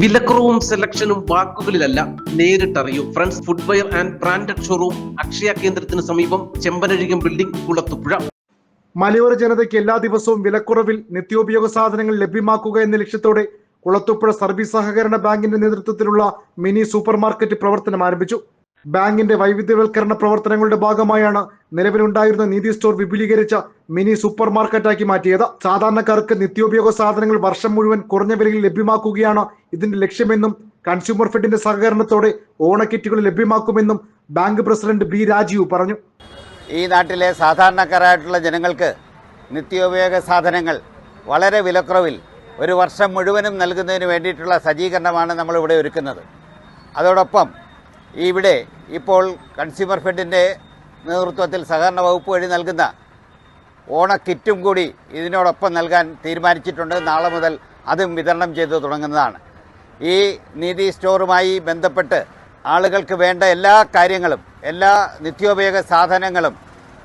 വിലക്കുറവും സെലക്ഷനും വാക്കുകളിലല്ല നേരിട്ടറിയൂ. Friends footwear and branded showroom Akshaya കേന്ദ്രത്തിന് സമീപം ചെമ്പനഴികം ബിൽഡിംഗ് കുളത്തുപുഴ. മലയോര ജനതയ്ക്ക് എല്ലാ ദിവസവും വിലക്കുറവിൽ നിത്യോപയോഗ സാധനങ്ങൾ ലഭ്യമാക്കുക എന്ന ലക്ഷ്യത്തോടെ കുളത്തുപുഴ സർവീസ് സഹകരണ ബാങ്കിന്റെ നേതൃത്വത്തിലുള്ള മിനി സൂപ്പർ മാർക്കറ്റ് പ്രവർത്തനം ആരംഭിച്ചു. ബാങ്കിന്റെ വൈവിധ്യവൽക്കരണ പ്രവർത്തനങ്ങളുടെ ഭാഗമായാണ് നിലവിലുണ്ടായിരുന്ന നീതി സ്റ്റോർ വിപുലീകരിച്ച മിനി സൂപ്പർ മാർക്കറ്റാക്കി മാറ്റിയത്. സാധാരണക്കാർക്ക് നിത്യോപയോഗ സാധനങ്ങൾ വർഷം മുഴുവൻ കുറഞ്ഞ വിലയിൽ ലഭ്യമാക്കുകയാണ് ഇതിന്റെ ലക്ഷ്യമെന്നും കൺസ്യൂമർ ഫെഡിന്റെ സഹകരണത്തോടെ ഓണക്കിറ്റുകൾ ലഭ്യമാക്കുമെന്നും ബാങ്ക് പ്രസിഡന്റ് ബി രാജീവ് പറഞ്ഞു. ഈ നാട്ടിലെ സാധാരണക്കാരായിട്ടുള്ള ജനങ്ങൾക്ക് നിത്യോപയോഗ സാധനങ്ങൾ വളരെ വിലക്കുറവിൽ ഒരു വർഷം മുഴുവനും നൽകുന്നതിന് വേണ്ടിയിട്ടുള്ള സജ്ജീകരണമാണ് നമ്മളിവിടെ ഒരുക്കുന്നത്. അതോടൊപ്പം ഇവിടെ ഇപ്പോൾ കൺസ്യൂമർ ഫെഡിന്റെ നേതൃത്വത്തിൽ സഹകരണ വകുപ്പ് വഴി നൽകുന്ന ഓണക്കിറ്റും കൂടി ഇതിനോടൊപ്പം നൽകാൻ തീരുമാനിച്ചിട്ടുണ്ട്. നാളെ മുതൽ അതും വിതരണം ചെയ്തു തുടങ്ങുന്നതാണ്. ഈ നീതി സ്റ്റോറുമായി ബന്ധപ്പെട്ട് ആളുകൾക്ക് വേണ്ട എല്ലാ കാര്യങ്ങളും എല്ലാ നിത്യോപയോഗ സാധനങ്ങളും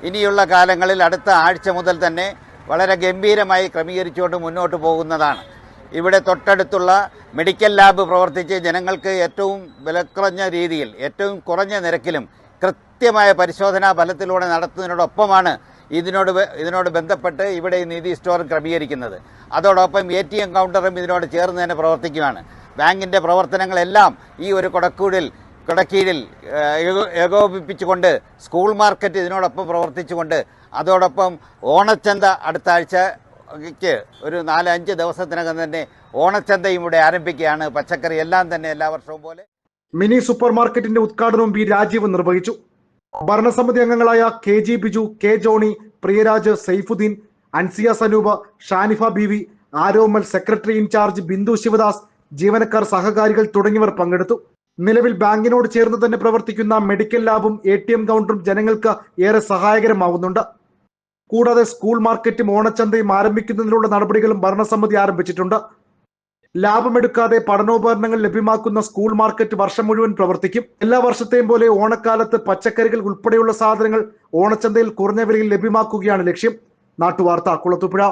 ഇനിയുള്ള കാലങ്ങളിൽ അടുത്ത ആഴ്ച മുതൽ തന്നെ വളരെ ഗംഭീരമായി ക്രമീകരിച്ചുകൊണ്ട് മുന്നോട്ട് പോകുന്നതാണ്. ഇവിടെ തൊട്ടടുത്തുള്ള മെഡിക്കൽ ലാബ് പ്രവർത്തിച്ച് ജനങ്ങൾക്ക് ഏറ്റവും വിലക്കുറഞ്ഞ രീതിയിൽ ഏറ്റവും കുറഞ്ഞ നിരക്കിലും കൃത്യമായ പരിശോധനാ ഫലത്തിലൂടെ നടത്തുന്നതിനോടൊപ്പമാണ് ഇതിനോട് ഇതിനോട് ബന്ധപ്പെട്ട് ഇവിടെ ഈ നീതി സ്റ്റോർ ക്രമീകരിക്കുന്നത്. അതോടൊപ്പം എ ടി എം കൗണ്ടറും ഇതിനോട് ചേർന്ന് തന്നെ പ്രവർത്തിക്കുകയാണ് ബാങ്കിന്റെ പ്രവർത്തനങ്ങളെല്ലാം ഈ ഒരു കൊടക്കൂടിൽ കൊടക്കീഴിൽ ഏകോപിപ്പിച്ചുകൊണ്ട് സ്കൂൾ മാർക്കറ്റ് ഇതിനോടൊപ്പം പ്രവർത്തിച്ചുകൊണ്ട് അതോടൊപ്പം ഓണച്ചന്ത അടുത്ത ആഴ്ചയ്ക്ക് ഒരു നാലഞ്ച് ദിവസത്തിനകം തന്നെ ഓണച്ചന്തയും ഇവിടെ ആരംഭിക്കുകയാണ്. പച്ചക്കറി എല്ലാം തന്നെ എല്ലാ വർഷവും പോലെ. മിനി സൂപ്പർ മാർക്കറ്റിന്റെ ഉദ്ഘാടനവും ബി രാജീവ് നിർവഹിച്ചു. ഭരണസമിതി അംഗങ്ങളായ K G Biju K Johny Priyaraj Saifuddeen Ansiya Sanupa Shanifa B V Aromal secretary in charge Bindu Sivadas ജീവനക്കാർ സഹകാരികൾ തുടങ്ങിയവർ പങ്കെടുത്തു. നിലവിൽ ബാങ്കിനോട് ചേർന്ന് തന്നെ പ്രവർത്തിക്കുന്ന മെഡിക്കൽ ലാബും എം കൗണ്ടറും ജനങ്ങൾക്ക് ഏറെ സഹായകരമാവുന്നുണ്ട്. കൂടാതെ സ്കൂൾ മാർക്കറ്റും ഓണച്ചന്തയും ആരംഭിക്കുന്നതിനുള്ള നടപടികളും ഭരണസമിതി ആരംഭിച്ചിട്ടുണ്ട്. ലാഭമെടുക്കാതെ പഠനോപകരണങ്ങൾ ലഭ്യമാക്കുന്ന സ്കൂൾ മാർക്കറ്റ് വർഷം മുഴുവൻ പ്രവർത്തിക്കും. എല്ലാ വർഷത്തെയും പോലെ ഓണക്കാലത്ത് പച്ചക്കറികൾ ഉൾപ്പെടെയുള്ള സാധനങ്ങൾ ഓണച്ചന്തയിൽ കുറഞ്ഞ വിലയിൽ ലഭ്യമാക്കുകയാണ് ലക്ഷ്യം. നാട്ടുവാർത്ത കുളത്തുപുഴ